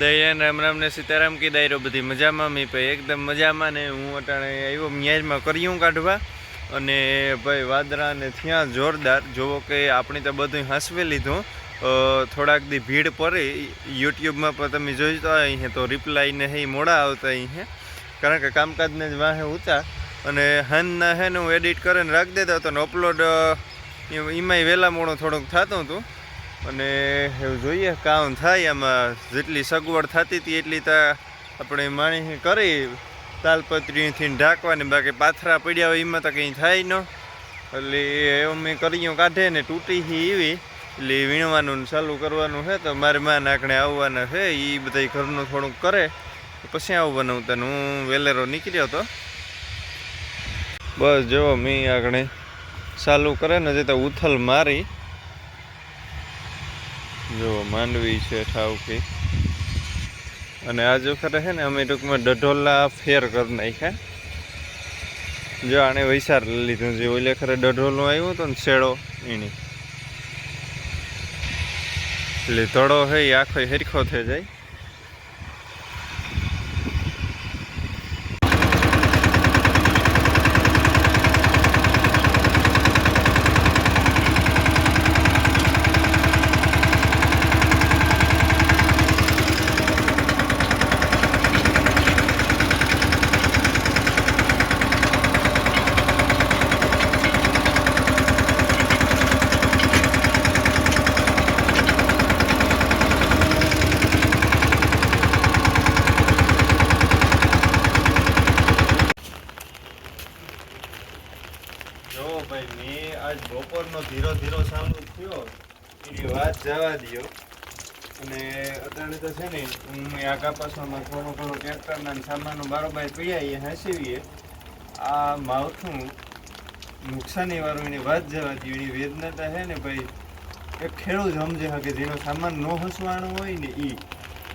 દયાન રામ રામ ને સીતારામ કી દાયરો બધી મજામાં, મી ભાઈ એકદમ મજામાં ને હું અટાણે આવ્યો ન્યાજમાં કર્યું કાઢવા. અને ભાઈ વાદરા ને ત્યાં જોરદાર, જોવો કે આપણે તો બધું હાંસવી લીધું. થોડાક દી ભીડ પડે, યુટ્યુબમાં પણ તમે જોઈ તો અહીં તો રિપ્લાય ને હે, મોડા આવતા અહીં કારણ કે કામકાજને જ વાહે ઊંચા. અને હાનના હે ને હું એડિટ કરીને રાખી દેતો હતો ને અપલોડ એમાંય વહેલા મોડું થોડુંક થતું હતું. અને એવું જોઈએ કામ થાય આમાં. જેટલી સગવડ થતી હતી એટલી તો આપણે માણી કરી તાલપત્રીથી ઢાંકવાની, બાકી પાથરા પડ્યા હોય એમાં તો કંઈ થાય ન. એટલે એવું મેં કર્યું, કાઢે ને તૂટી એવી. એટલે વીણવાનું ચાલુ કરવાનું છે તો મારે માં નાકણે આવવાના છે એ બધા ઘરનું થોડુંક કરે. પછી આવવાનું તને. હું વેલેરો નીકળ્યો હતો. બસ જો મેં આગળ ચાલુ કરે ને જતા ઉથલ મારી. જો માંડવી છે, ઠાવકી. અને આ ખરે છે ને અમે ટૂંકમાં ડઢોલા ફેર કરી નાખ્યા. જો આને વૈસાર લીધું જે ઓલે ખરે ડઢોલું આવ્યું હતું ને શેડો એની. એટલે ધડો હે આખો હરખો થઈ જાય જો ભાઈ મેં આજ બપોરનો ધીરો ધીરો ચાલુ થયો એની વાત જવા દ્યો. અને અત્યારે તો છે ને, હું આગા પાછળમાં થોડો ઘણો ટ્રેક્ટરના ને સામાનનો બારોબાર પીઆઈએ હસીવીએ. આ માવઠું નુકસાની વાળું એની વાત જવા દ્યો. એની વેદનાતા છે ને ભાઈ, એક ખેડૂત સમજે કે જેનો સામાન ન હસવાનો હોય ને એ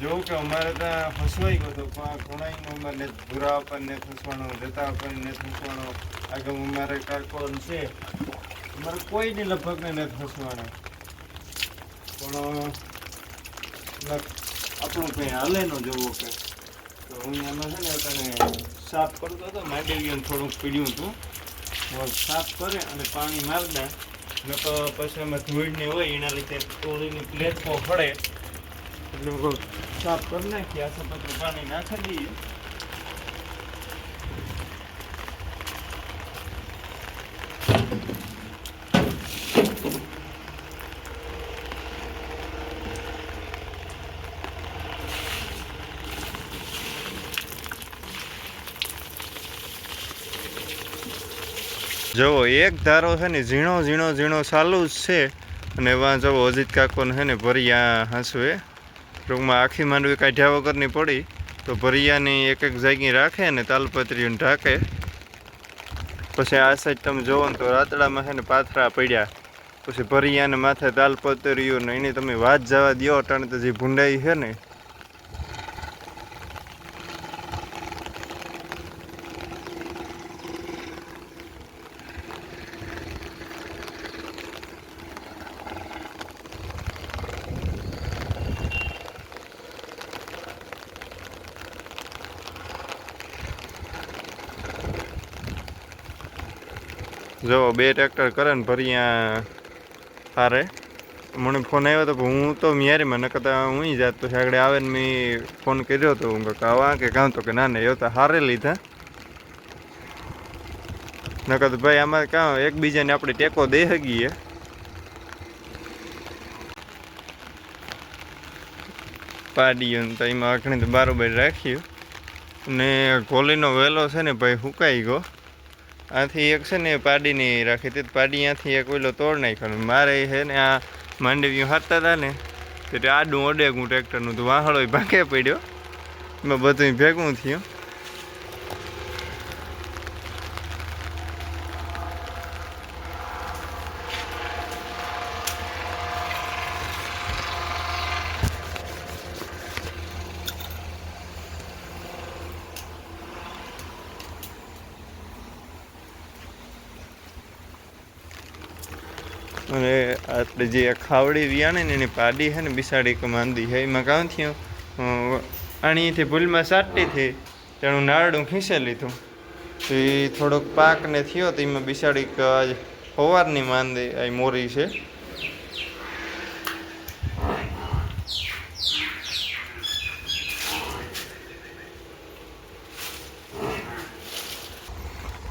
જો કે અમારે ત્યાં ફસવાઈ ગયો હતો પણ આ ઘણાઈનો અમારે ભૂરા આપણને ફસવાનો જતા આપણને ફસવાનો આગળ અમારે કાકોન છે. અમારે કોઈને લગભગ ને નથી ફસવાનો પણ આપણું કંઈ હાલે ન જોવો કે. તો હું એમાં છે ને તને સાફ કરતો હતો મેટેરિયલ થોડુંક પીડ્યું હતું. સાફ કરે અને પાણી મારી દે. ન તો પછી એમાં ધૂળ હોય, એના લીધે ટોળીની પ્લેટમાં પડે એટલે સાફ કરી નાખીએ આસપાત્ર પાણી નાખી દઈએ. જુઓ એક ધારો છે ને, ઝીણો ઝીણો ઝીણો ચાલુ જ છે. અને વાં જવો અજીત કાકોને છે ને, ભરિયા હાંસવે. ટૂંકમાં આખી માંડવી કાઢ્યા વગરની પડી. તો ભરિયાની એક એક જાગી રાખે ને તાલપત્રીને ઢાંકે. પછી આ સાઈડ તમે જોવો ને તો રાતડામાં છે ને પાથરા પડ્યા. પછી ભરિયાને માથે તાલપત્રીઓ ને એની તમે વાત જવા દ્યો, અટાણે તો જે ભૂંડાઈ છે ને જો બે ટ્રેક્ટર કરે ને ફરી સારે મને ફોન આવ્યો હતો હું તો મિયારીમાં ન કરતા હું જાત પછી આગળ આવે ને મેં ફોન કર્યો હતો હું કહું આવા કે કાં તો કે ના ના એવું તો હારે લીધા. નકર તો ભાઈ આમાં કાં એકબીજાને આપણે ટેકો દઈ શકીએ. પાડીયું તો એમાં અખણી તો બારોબાર રાખ્યું. ને કોલીનો વેલો છે ને ભાઈ સુકાઈ ગયો. આથી એક છે ને પાડીની રાખી હતી. તો પાડી ત્યાંથી એક ઓલો તોડ નાખ્યો મારે છે ને આ માંડવીઓ હાથતા હતા ને, એટલે આડું અડેગું ટ્રેક્ટરનું તો વાહળો ભાગે પડ્યો. એમાં બધું ભેગું થયું. અને આપણે જે ખાવડી વિયાણે ને એની પાડી છે ને બિસાડી કે માંદી છે એમાં કાં થયું અ, ભૂલમાં સાટી થઈ તેનું નારડું ખીસે લીધું. તો એ થોડોક પાક ને થયો તો એમાં બિસાડી કે આજ સવારની માંદી આ મોરી છે.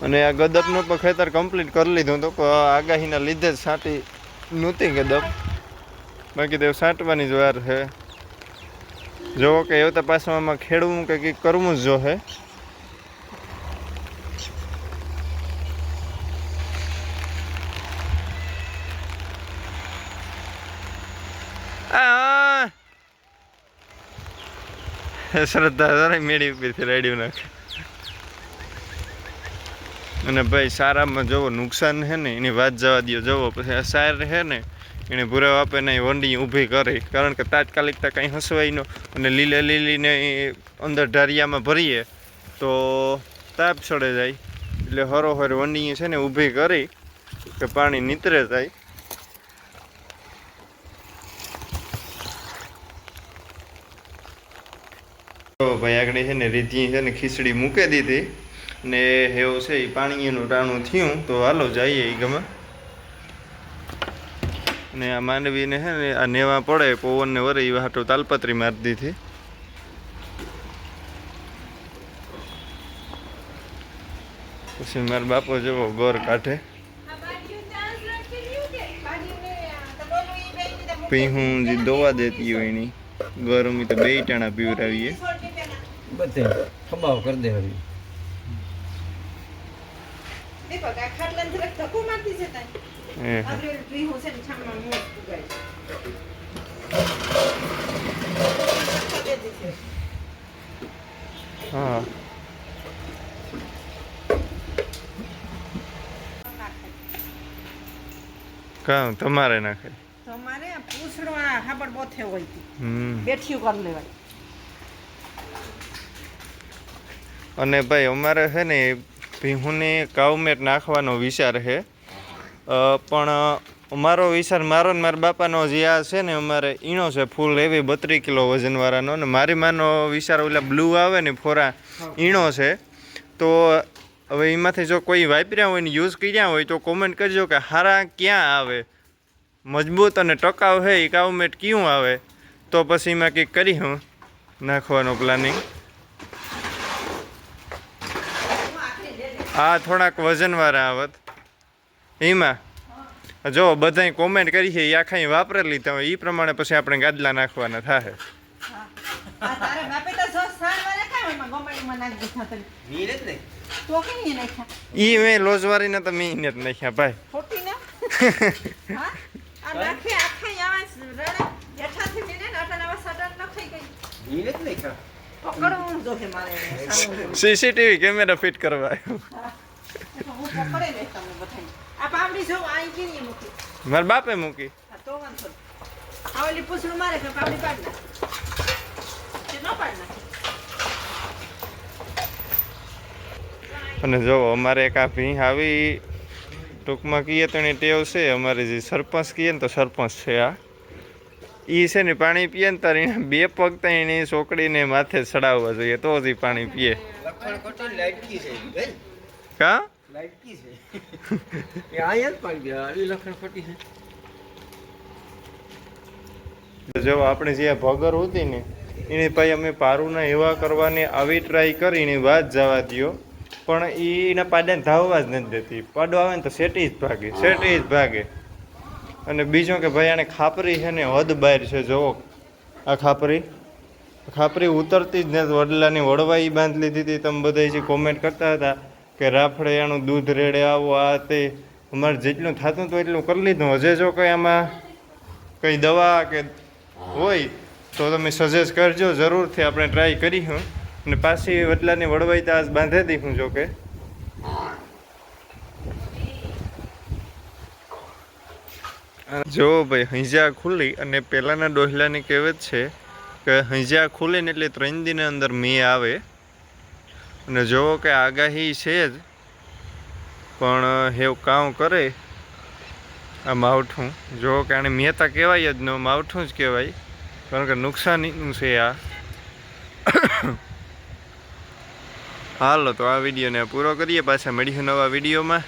અને આ ગદપનું પણ ખેતર કમ્પ્લીટ કરી લીધું પણ આગાહીના લીધે જ છાંટી નહોતી કદમ બાકી તો સાંટવાની જ વાર છે. જોવો કે એવું તો પાછું ખેડવું કે કંઈક કરવું જ જો આ! શ્રદ્ધા મેળી ઉપરથી રેડ્યું નાખે. અને ભાઈ સારામાં જોવો, નુકસાન છે ને, એની વાત જવા દો જવો, પછી અસાર સાર છે ને, એને ભૂરા આપે ને વંડી ઊભી કરી. કારણ કે તાત્કાલિકતા કંઈ હસવાય ન, અને લીલે લીલીને અંદર ઢારિયામાં ભરીએ, તો તાપ ચડે જાય. એટલે હરોહર વંડી છે ને, ઊભી કરી, કે પાણી નીતરે જાય. તો ભાઈ આગળ છે ને રીધી છે ને, ખીચડી મૂકી દીધી. ને એવું છે એ પાણીનું ટાણું થયું, તો હાલો જઈએ એ ગમે. ને આ માંડવીને હે ને આ નેવા પડે, પવનને વરે એ હાટો તાલપત્રી મારી દીધી. પછી મારા બાપો જેવો ગોર કાઢે. પછી હું જે દોવા દેતી હોય એની ગરમી તો બે ટાણા પીવરાવીએ. બધે ખબાવ કરી દેવાની હા. દીધો. હા નાખે. તમારે પૂછડો આ હાબડ બોથે હોય તી. બેઠિયું કરી લેવાય અને ભાઈ અમારે છે ને ભીહુને કાવમેટ નાખવાનો વિચાર છે. પણ અમારો વિચાર મારો ને મારા બાપાનો જે આ છે ને અમારે ઈણો છે ફૂલ એવી બત્રીસ કિલો વજનવાળાનો ને મારી માનો વિચાર ઓલા બ્લુ આવે ને ફોરા ઈણો છે. તો હવે એમાંથી જો કોઈ વાપર્યા હોય ને યુઝ કર્યા હોય તો કોમેન્ટ કરજો કે હારા ક્યાં આવે? મજબૂત અને ટકાઉ છે એ કાવમેટ ક્યું આવે? તો પછી એમાં કંઈક કરી હું નાખવાનો પ્લાનિંગ હું આખરી દે દે. આ થોડાક વજનવાળા આવત. એમાં જો બધાય કોમેન્ટ કરી છે એ આખા વાપરેલી તો એ પ્રમાણે પછી આપણે ગાદલા નાખવાના થાય ઈ આ લોજવારી ને તો કઈ એ મેં લોજવારીને તો મેં ને જ નાખ્યા ભાઈ. આખી ના હા? આ નાખે આખા આવા રડે. જેઠાથી મીને ને આવા સડન ન થઈ ગઈ. નીરે જ સીસીટીવી કેમેરા ફિટ કરવા. આવ્યો મારા બાપે મૂકી. અને જો અમારે એક આ ભીંહ આવી. ટૂંકમાં કહીએ તો એની ટેવ છે અમારે જે સરપંચ કહીએ ને તો સરપંચ છે આ. એ છે ને પાણી પીએ ને તારે એના બે પગ એની છોકરીને માથે ચડાવવા જોઈએ તો જ પાણી પીએ. કા? જ આપણે જે ભગર હતી ને એને ભાઈ અમે પારુના એવા કરવાની આવી ટ્રાય કરીને વાત જવા દ્યો. પણ એના પાડાને ધાવવા જ નથી દેતી. પાડો આવે ને તો સેટી જ ભાગે સેટી જ ભાગે. અને બીજું કે ભાઈ આને ખાપરી છે ને હદ બહાર છે જોવો આ ખાપરી. ખાપરી ઉતરતી જ નથી. વડલાની વડવાઈ બાંધ લીધી હતી. તમે બધા જે કોમેન્ટ કરતા હતા કે રાફડે દૂધ રેડે આવો, આ તે. અમારે જેટલું થતું હતું એટલું કરી લીધું. હજે જો કંઈ આમાં કંઈ દવા કે હોય, તો તમે સજેસ્ટ કરજો. જરૂરથી આપણે ટ્રાય કરીશું. અને પાછી વડલાની વડવાઈ આજ બાંધી દીધું, જો જો ભાઈ હંજા ખુલ્લી અને પહેલાંના ડોહલાની કહેવત છે કે હંજા ખુલે ને એટલે ત્રણ દિન અંદર મેં આવે. અને જોવો કે આગાહી છે જ, પણ હેવ કામ કરે આ માવઠું. જોવો કે આને મહેતા કહેવાય જ ન, માવઠું જ કહેવાય. કારણ કે નુકસાનીનું છે આ. હાલો, તો આ વિડીયોને પૂરો કરીએ. પાછા મળીશું નવા વિડીયોમાં.